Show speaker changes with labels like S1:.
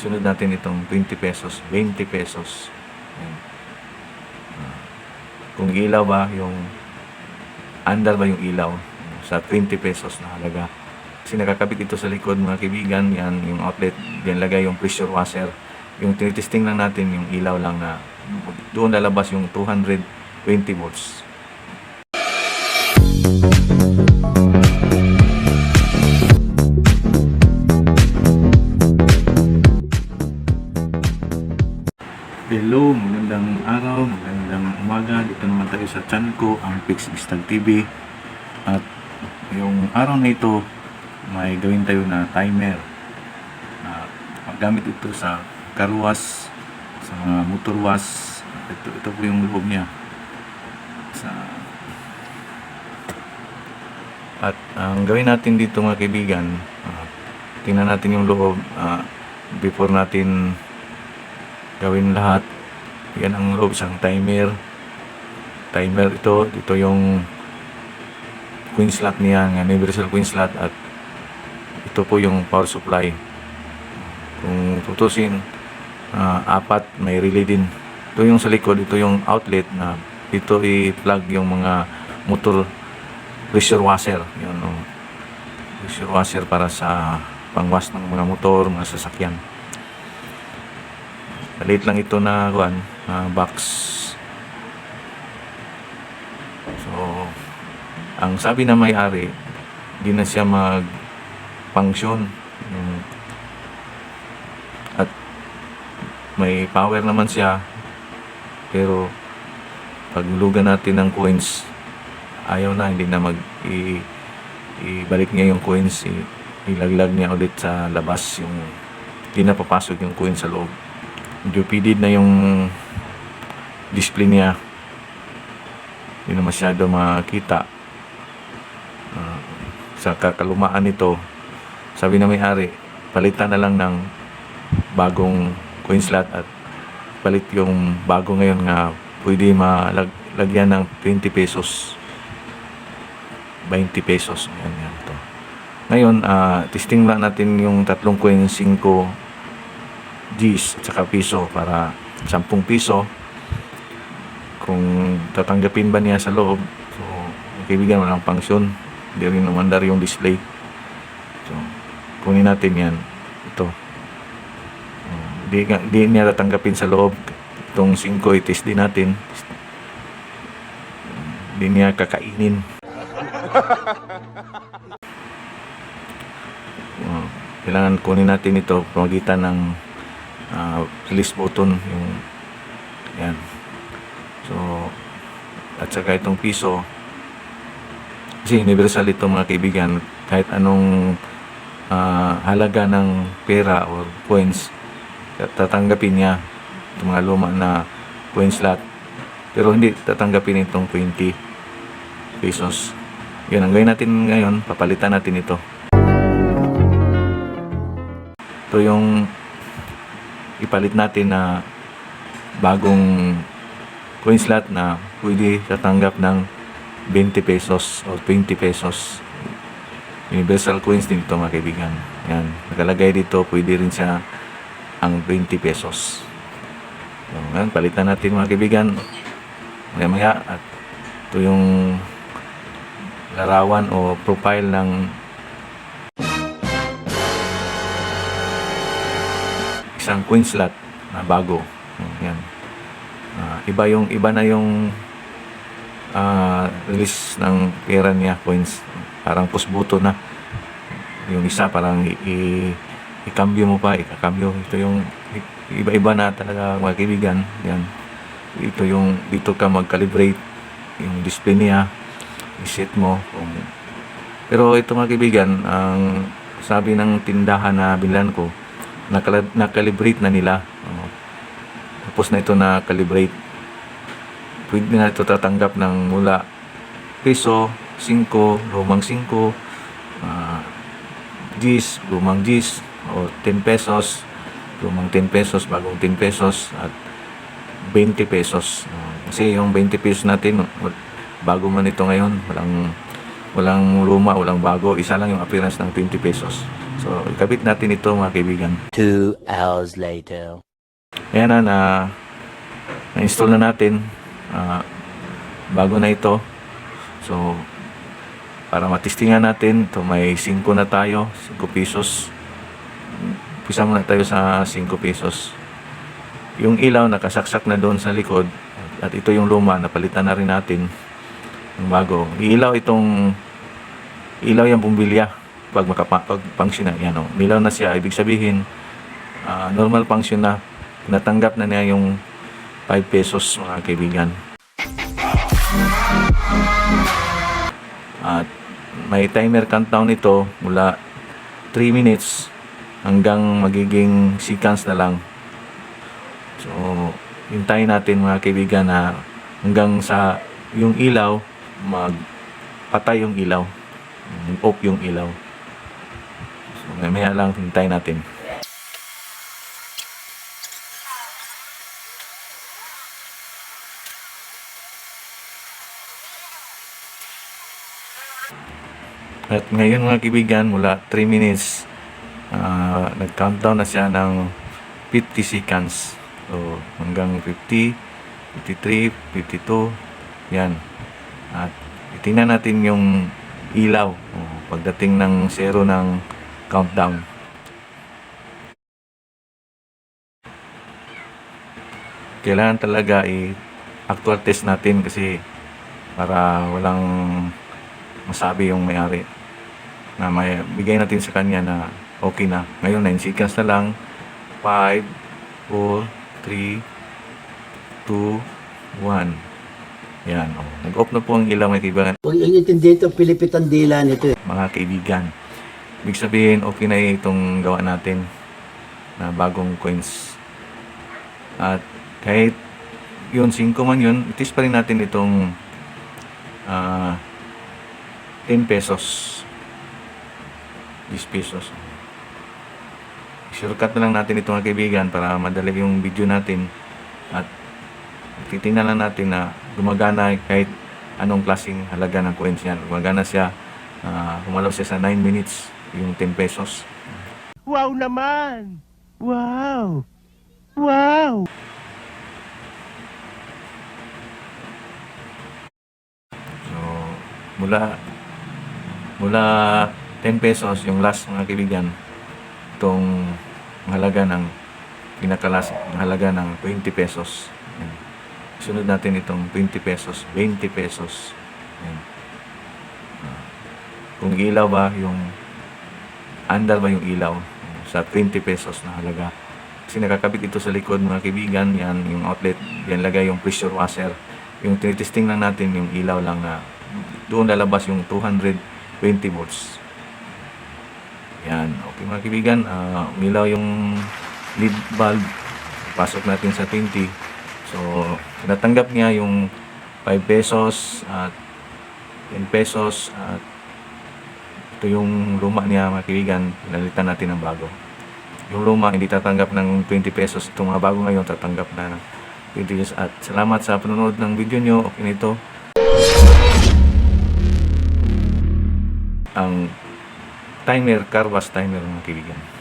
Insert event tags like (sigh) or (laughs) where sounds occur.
S1: Sunod natin itong 20 pesos, 20 pesos. Yan. Ah, kung ilaw ba yung andar ba yung ilaw sa 20 pesos na halaga. Kasi nakakabit ito sa likod mga kaibigan, yan yung outlet, yan lagay yung pressure washer. Yung tinitesting lang natin yung ilaw lang na doon lalabas yung 220 volts. Hello, magandang araw, magandang umaga. Dito naman tayo sa channel ko, ang Pix Stag TV. At yung araw na ito, may gawin tayo na timer. Na magamit ito sa karwas, sa mga motor wash. Ito, ito po yung loob niya. Sa at ang gawin natin dito mga kaibigan, ah, tingnan natin yung loob ah, before natin gawin lahat. Yan ang loob isang timer. Timer ito, ito yung queen slot niya, ng universal queen slot at ito po yung power supply. Kung tutusin, ah, apat may relay din. Ito yung sa likod, ito yung outlet na dito i-plug yung mga motor pressure washer. Yun, oh. pressure washer para sa pangwas ng mga motor, mga sasakyan. Maliit lang ito na kuan, na box. So, ang sabi na may-ari, di na siya mag-function. At may power naman siya. Pero, pag lugan natin ng coins, ayaw na, hindi na mag i, ibalik niya yung coins, i, ilaglag niya ulit sa labas yung hindi na papasok yung coin sa loob medyo faded na yung display niya. Hindi na masyado makita. Ah, sa kakalumaan nito sabi na may-ari palitan na lang ng bagong coin slot at palit yung bago ngayon nga pwede malagyan ng 20 pesos. 20 pesos. Yan yan to. Ngayon ah, testing lang natin yung tatlong coin 5 G's at saka piso para 10 piso. Kung tatanggapin ba niya sa loob so kaibigan walang function hindi rin namandar yung display. So kunin natin yan. Ito. Di, di niya tatanggapin sa loob. Itong 5 itis din natin. Hindi niya kakainin. (laughs) Kailangan kunin natin ito pamagitan ng release button yung yan. So at saka itong piso. Kasi universal ito mga kaibigan. Kahit anong ah, halaga ng pera or coins tatanggapin niya itong mga luma na coin slot pero hindi tatanggapin itong 20 pesos. Yun ang gawin natin ngayon papalitan natin ito. Ito yung ipalit natin na bagong coin slot na pwede tatanggap ng 20 pesos o 20 pesos. Universal coins din ito mga kaibigan. Yan. Nakalagay dito, pwede rin siya ang 20 pesos. So, ngayon, palitan natin mga kaibigan. Maya maya at ito yung larawan o profile ng isang coin slot na bago. Yan. Ah, iba yung iba na yung ah, release ng pera niya coins. Parang pusbuto na. Yung isa parang i, i- ikambyo mo pa, ikakambyo. Ito yung iba-iba na talaga mga kaibigan. Yan. Ito yung dito ka mag-calibrate yung display niya. I-set mo kung pero ito mga kaibigan, ang sabi ng tindahan na bilan ko, nakalibrate na nila. Tapos na ito na calibrate. Pwede na ito tatanggap ng mula piso, 5, lumang 5, uh, G's, lumang G's, o 10 pesos, lumang 10 pesos, bagong 10 pesos, at 20 pesos. Kasi yung 20 pesos natin, bago man ito ngayon, walang walang luma, walang bago, isa lang yung appearance ng 20 pesos. So, ikabit natin ito mga kaibigan.
S2: Two hours later.
S1: Ayan na, na na-install na natin. Ah, bago na ito. So, para matistingan natin, ito may 5 na tayo, 5 pesos. Pisa muna tayo sa 5 pesos. Yung ilaw nakasaksak na doon sa likod at ito yung luma, napalitan na rin natin yung bago. Ilaw itong ilaw yung bumbilya pag makapa, pag function na yan o. Nilaw na siya, ibig sabihin ah, normal function na natanggap na niya yung 5 pesos mga kaibigan. At may timer countdown ito mula 3 minutes hanggang magiging seconds na lang. So, hintayin natin mga kaibigan na hanggang sa yung ilaw magpatay yung ilaw. Off yung ilaw. Mamaya lang hintayin natin. At ngayon mga kaibigan, mula 3 minutes, ah, nag-countdown na siya ng 50 seconds. So, hanggang 50, 53, 52, yan. At itingnan natin yung ilaw oh, pagdating ng zero ng countdown. Kailangan talaga i-actual test natin kasi para walang masabi yung may-ari na may bigay natin sa kanya na okay na. Ngayon 9 seconds na lang. 5 4 3 2 1 Yan. Oh. Nag-off na po ang ilaw mga kaibigan.
S3: Huwag yung intindi ito, Pilipit ang dila nito eh.
S1: Mga kaibigan. Ibig sabihin, okay na itong gawa natin na bagong coins. At kahit yun, 5 man yun, itis pa rin natin itong ah 10 pesos. 10 pesos. Shortcut na lang natin ito mga kaibigan para madali yung video natin at titingnan lang natin na gumagana kahit anong klaseng halaga ng coins yan. Gumagana siya, ah, humalaw siya sa 9 minutes yung 10 pesos.
S4: Wow naman! Wow! Wow!
S1: So, mula mula 10 pesos yung last mga kaibigan itong halaga ng pinakalas halaga ng 20 pesos Yan. sunod natin itong 20 pesos 20 pesos Yan. Ah, kung ilaw ba yung andal ba yung ilaw? Sa 20 pesos na halaga. Kasi nakakabit ito sa likod mga kaibigan yan yung outlet yan lagay yung pressure washer. Yung tinitesting lang natin yung ilaw lang na doon lalabas yung 220 volts. Yan. Okay mga kaibigan uh, umilaw yung lead bulb. Pasok natin sa 20 so natanggap niya yung 5 pesos at 10 pesos at ito yung luma niya mga kaibigan. Pinalitan natin ng bago. Yung luma hindi tatanggap ng 20 pesos. Itong mga bago ngayon tatanggap na ng 20 pesos. At salamat sa panonood ng video nyo. Okay nito ang timer, car wash timer mga kaibigan.